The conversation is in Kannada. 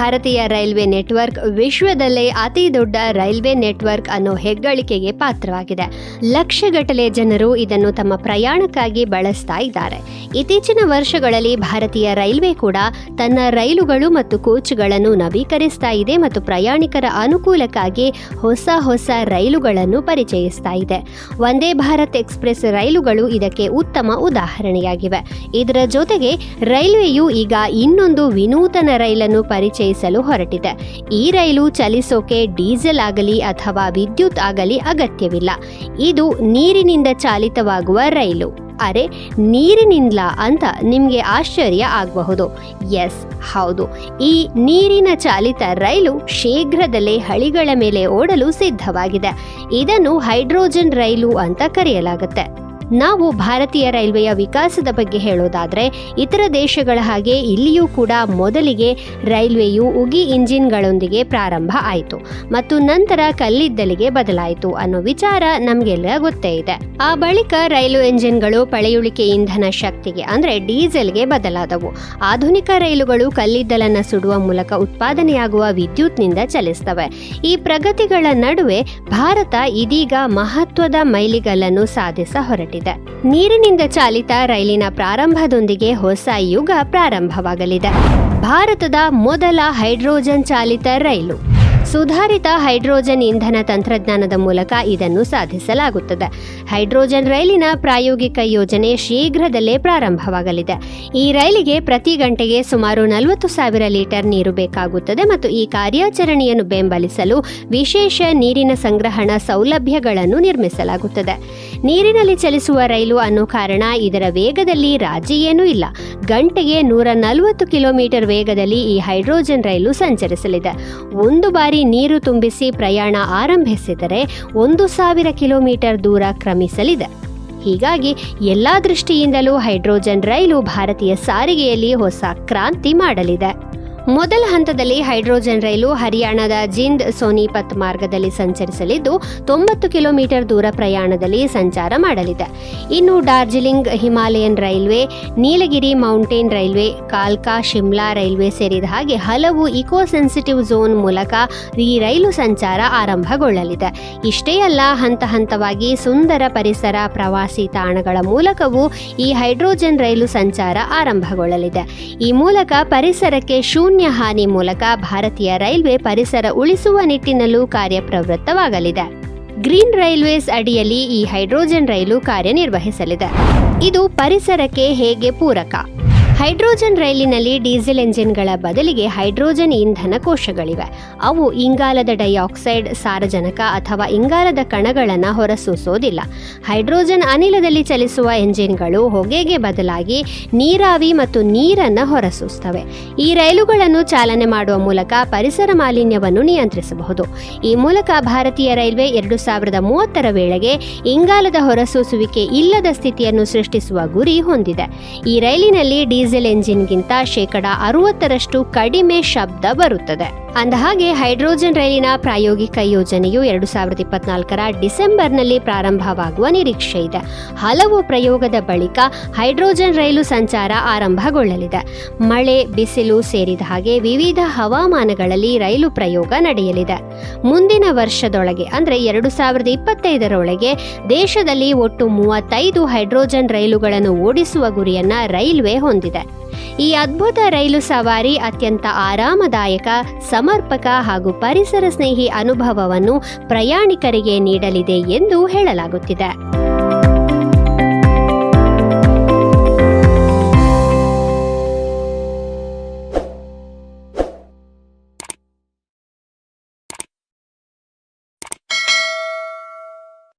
ಭಾರತೀಯ ರೈಲ್ವೆ ನೆಟ್ವರ್ಕ್ ವಿಶ್ವದಲ್ಲೇ ಅತಿ ದೊಡ್ಡ ರೈಲ್ವೆ ನೆಟ್ವರ್ಕ್ ಅನ್ನೋ ಹೆಗ್ಗಳಿಕೆಗೆ ಪಾತ್ರವಾಗಿದೆ. ಲಕ್ಷಗಟ್ಟಲೆ ಜನರು ಇದನ್ನು ತಮ್ಮ ಪ್ರಯಾಣಕ್ಕಾಗಿ ಬಳಸ್ತಾ ಇದ್ದಾರೆ. ಇತ್ತೀಚಿನ ವರ್ಷಗಳಲ್ಲಿ ಭಾರತೀಯ ರೈಲ್ವೆ ಕೂಡ ತನ್ನ ರೈಲುಗಳು ಮತ್ತು ಕೋಚ್ಗಳನ್ನು ನವೀಕರಿಸ್ತಾ ಇದೆ ಮತ್ತು ಪ್ರಯಾಣಿಕರ ಅನುಕೂಲಕ್ಕಾಗಿ ಹೊಸ ಹೊಸ ರೈಲುಗಳನ್ನು ಪರಿಚಯಿಸ್ತಾ ಇದೆ. ವಂದೇ ಭಾರತ್ ಎಕ್ಸ್ಪ್ರೆಸ್ ರೈಲುಗಳು ಇದಕ್ಕೆ ಉತ್ತಮ ಉದಾಹರಣೆಯಾಗಿವೆ. ಇದರ ಜೊತೆಗೆ ರೈಲ್ವೆಯು ಈಗ ಇನ್ನೊಂದು ವಿನೂತನ ರೈಲನ್ನು ಪರಿಚಯಿಸಲು ಹೊರಟಿದೆ. ಈ ರೈಲು ಚಲಿಸೋಕೆ ಡೀಸೆಲ್ ಆಗಲಿ ಅಥವಾ ವಿದ್ಯುತ್ ಆಗಲಿ ಅಗತ್ಯವಿಲ್ಲ. ಇದು ನೀರಿನಿಂದ ಚಾಲಿತವಾಗುವ ರೈಲು. ಅರೆ ನೀರಿನಿಂದ ಅಂತ ನಿಮಗೆ ಆಶ್ಚರ್ಯ ಆಗಬಹುದು. ಎಸ್, ಹೌದು. ಈ ನೀರಿನ ಚಾಲಿತ ರೈಲು ಶೀಘ್ರದಲ್ಲೇ ಹಳಿಗಳ ಮೇಲೆ ಓಡಲು ಸಿದ್ಧವಾಗಿದೆ. ಇದನ್ನು ಹೈಡ್ರೋಜನ್ ರೈಲು ಅಂತ ಕರೆಯಲಾಗುತ್ತೆ. ನಾವು ಭಾರತೀಯ ರೈಲ್ವೆಯ ವಿಕಾಸದ ಬಗ್ಗೆ ಹೇಳೋದಾದರೆ ಇತರ ದೇಶಗಳ ಹಾಗೆ ಇಲ್ಲಿಯೂ ಕೂಡ ಮೊದಲಿಗೆ ರೈಲ್ವೆಯು ಉಗಿ ಇಂಜಿನ್ಗಳೊಂದಿಗೆ ಪ್ರಾರಂಭ ಆಯಿತು ಮತ್ತು ನಂತರ ಕಲ್ಲಿದ್ದಲಿಗೆ ಬದಲಾಯಿತು ಅನ್ನೋ ವಿಚಾರ ನಮಗೆಲ್ಲ ಗೊತ್ತೇ ಇದೆ. ಆ ಬಳಿಕ ರೈಲು ಎಂಜಿನ್ಗಳು ಪಳೆಯುಳಿಕೆ ಇಂಧನ ಶಕ್ತಿಗೆ ಅಂದರೆ ಡೀಸೆಲ್ಗೆ ಬದಲಾದವು. ಆಧುನಿಕ ರೈಲುಗಳು ಕಲ್ಲಿದ್ದಲನ್ನು ಸುಡುವ ಮೂಲಕ ಉತ್ಪಾದನೆಯಾಗುವ ವಿದ್ಯುತ್ನಿಂದ ಚಲಿಸ್ತವೆ. ಈ ಪ್ರಗತಿಗಳ ನಡುವೆ ಭಾರತ ಇದೀಗ ಮಹತ್ವದ ಮೈಲಿಗಲ್ಲನ್ನು ಸಾಧಿಸ ಹೊರಟಿದೆ. ನೀರಿನಿಂದ ಚಾಲಿತ ರೈಲಿನ ಪ್ರಾರಂಭದೊಂದಿಗೆ ಹೊಸ ಯುಗ ಪ್ರಾರಂಭವಾಗಲಿದೆ. ಭಾರತದ ಮೊದಲ ಹೈಡ್ರೋಜನ್ ಚಾಲಿತ ರೈಲು. ಸುಧಾರಿತ ಹೈಡ್ರೋಜನ್ ಇಂಧನ ತಂತ್ರಜ್ಞಾನದ ಮೂಲಕ ಇದನ್ನು ಸಾಧಿಸಲಾಗುತ್ತದೆ. ಹೈಡ್ರೋಜನ್ ರೈಲಿನ ಪ್ರಾಯೋಗಿಕ ಯೋಜನೆ ಶೀಘ್ರದಲ್ಲೇ ಪ್ರಾರಂಭವಾಗಲಿದೆ. ಈ ರೈಲಿಗೆ ಪ್ರತಿ ಗಂಟೆಗೆ ಸುಮಾರು ನಲವತ್ತು ಸಾವಿರ ಲೀಟರ್ ನೀರು ಬೇಕಾಗುತ್ತದೆ ಮತ್ತು ಈ ಕಾರ್ಯಾಚರಣೆಯನ್ನು ಬೆಂಬಲಿಸಲು ವಿಶೇಷ ನೀರಿನ ಸಂಗ್ರಹಣ ಸೌಲಭ್ಯಗಳನ್ನು ನಿರ್ಮಿಸಲಾಗುತ್ತದೆ. ನೀರಿನಲ್ಲಿ ಚಲಿಸುವ ರೈಲು ಅನ್ನೋ ಕಾರಣ ಇದರ ವೇಗದಲ್ಲಿ ರಾಜಿ ಏನೂ ಇಲ್ಲ. ಗಂಟೆಗೆ ನೂರ ನಲವತ್ತು ಕಿಲೋಮೀಟರ್ ವೇಗದಲ್ಲಿ ಈ ಹೈಡ್ರೋಜನ್ ರೈಲು ಸಂಚರಿಸಲಿದೆ. ಒಂದು ಬಾರಿ ನೀರು ತುಂಬಿಸಿ ಪ್ರಯಾಣ ಆರಂಭಿಸಿದರೆ ಒಂದು ಸಾವಿರ ಕಿಲೋಮೀಟರ್ ದೂರ ಕ್ರಮಿಸಲಿದೆ. ಹೀಗಾಗಿ ಎಲ್ಲಾ ದೃಷ್ಟಿಯಿಂದಲೂ ಹೈಡ್ರೋಜನ್ ರೈಲು ಭಾರತೀಯ ಸಾರಿಗೆಯಲ್ಲಿ ಹೊಸ ಕ್ರಾಂತಿ ಮಾಡಲಿದೆ. ಮೊದಲ ಹಂತದಲ್ಲಿ ಹೈಡ್ರೋಜನ್ ರೈಲು ಹರಿಯಾಣದ ಜಿಂದ್ ಸೋನಿಪತ್ ಮಾರ್ಗದಲ್ಲಿ ಸಂಚರಿಸಲಿದ್ದು, ತೊಂಬತ್ತು ಕಿಲೋಮೀಟರ್ ದೂರ ಪ್ರಯಾಣದಲ್ಲಿ ಸಂಚಾರ ಮಾಡಲಿದೆ. ಇನ್ನು Darjeeling Himalayan railway, Nilgiri mountain railway, ಕಾಲ್ಕಾ Shimla railway ಸೇರಿದ ಹಾಗೆ ಹಲವು ಇಕೋ ಸೆನ್ಸಿಟಿವ್ ಝೋನ್ ಮೂಲಕ ಈ ರೈಲು ಸಂಚಾರ ಆರಂಭಗೊಳ್ಳಲಿದೆ. ಇಷ್ಟೇ ಅಲ್ಲ, ಹಂತ ಹಂತವಾಗಿ ಸುಂದರ ಪರಿಸರ ಪ್ರವಾಸಿ ತಾಣಗಳ ಮೂಲಕವೂ ಈ ಹೈಡ್ರೋಜನ್ ರೈಲು ಸಂಚಾರ ಆರಂಭಗೊಳ್ಳಲಿದೆ. ಈ ಮೂಲಕ ಪರಿಸರಕ್ಕೆ ಶೂನ್ಯ ಹಾನಿ ಮೂಲಕ ಭಾರತೀಯ ರೈಲ್ವೆ ಪರಿಸರ ಉಳಿಸುವ ನಿಟ್ಟಿನಲ್ಲೂ ಕಾರ್ಯಪ್ರವೃತ್ತವಾಗಲಿದೆ. ಗ್ರೀನ್ ರೈಲ್ವೇಸ್ ಅಡಿಯಲ್ಲಿ ಈ ಹೈಡ್ರೋಜನ್ ರೈಲು ಕಾರ್ಯನಿರ್ವಹಿಸಲಿದೆ. ಇದು ಪರಿಸರಕ್ಕೆ ಹೇಗೆ ಪೂರಕ? ಹೈಡ್ರೋಜನ್ ರೈಲಿನಲ್ಲಿ ಡೀಸೆಲ್ ಎಂಜಿನ್ಗಳ ಬದಲಿಗೆ ಹೈಡ್ರೋಜನ್ ಇಂಧನ ಕೋಶಗಳಿವೆ. ಅವು ಇಂಗಾಲದ ಡೈಆಕ್ಸೈಡ್, ಸಾರಜನಕ ಅಥವಾ ಇಂಗಾಲದ ಕಣಗಳನ್ನು ಹೊರಸೂಸೋದಿಲ್ಲ ಹೈಡ್ರೋಜನ್ ಅನಿಲದಲ್ಲಿ ಚಲಿಸುವ ಎಂಜಿನ್ಗಳು ಹೊಗೆಗೆ ಬದಲಾಗಿ ನೀರಾವಿ ಮತ್ತು ನೀರನ್ನು ಹೊರಸೂಸ್ತವೆ. ಈ ರೈಲುಗಳನ್ನು ಚಾಲನೆ ಮಾಡುವ ಮೂಲಕ ಪರಿಸರ ಮಾಲಿನ್ಯವನ್ನು ನಿಯಂತ್ರಿಸಬಹುದು. ಈ ಮೂಲಕ ಭಾರತೀಯ ರೈಲ್ವೆ ಎರಡು ಸಾವಿರದ ಮೂವತ್ತರ ವೇಳೆಗೆ ಇಂಗಾಲದ ಹೊರಸೂಸುವಿಕೆ ಇಲ್ಲದ ಸ್ಥಿತಿಯನ್ನು ಸೃಷ್ಟಿಸುವ ಗುರಿ ಹೊಂದಿದೆ. ಈ ರೈಲಿನಲ್ಲಿ ಡೀಸೆಲ್ ಎಂಜಿನ್ಗಿಂತ ಶೇಕಡ ಅರವತ್ತರಷ್ಟು ಕಡಿಮೆ ಶಬ್ದ ಬರುತ್ತದೆ. ಅಂದಹಾಗೆ ಹೈಡ್ರೋಜನ್ ರೈಲಿನ ಪ್ರಾಯೋಗಿಕ ಯೋಜನೆಯು ಎರಡು ಸಾವಿರದ ಇಪ್ಪತ್ನಾಲ್ಕರ ಡಿಸೆಂಬರ್ನಲ್ಲಿ ಪ್ರಾರಂಭವಾಗುವ ನಿರೀಕ್ಷೆ ಇದೆ. ಹಲವು ಪ್ರಯೋಗದ ಬಳಿಕ ಹೈಡ್ರೋಜನ್ ರೈಲು ಸಂಚಾರ ಆರಂಭಗೊಳ್ಳಲಿದೆ. ಮಳೆ, ಬಿಸಿಲು ಸೇರಿದ ಹಾಗೆ ವಿವಿಧ ಹವಾಮಾನಗಳಲ್ಲಿ ರೈಲು ಪ್ರಯೋಗ ನಡೆಯಲಿದೆ. ಮುಂದಿನ ವರ್ಷದೊಳಗೆ ಅಂದರೆ ಎರಡು ಸಾವಿರದ ಇಪ್ಪತ್ತೈದರೊಳಗೆ ದೇಶದಲ್ಲಿ ಒಟ್ಟು ಮೂವತ್ತೈದು ಹೈಡ್ರೋಜನ್ ರೈಲುಗಳನ್ನು ಓಡಿಸುವ ಗುರಿಯನ್ನು ರೈಲ್ವೆ ಹೊಂದಿದೆ. ಈ ಅದ್ಭುತ ರೈಲು ಸವಾರಿ ಅತ್ಯಂತ ಆರಾಮದಾಯಕ, ಸಮರ್ಪಕ ಹಾಗೂ ಪರಿಸರ ಸ್ನೇಹಿ ಅನುಭವವನ್ನು ಪ್ರಯಾಣಿಕರಿಗೆ ನೀಡಲಿದೆ ಎಂದು ಹೇಳಲಾಗುತ್ತಿದೆ.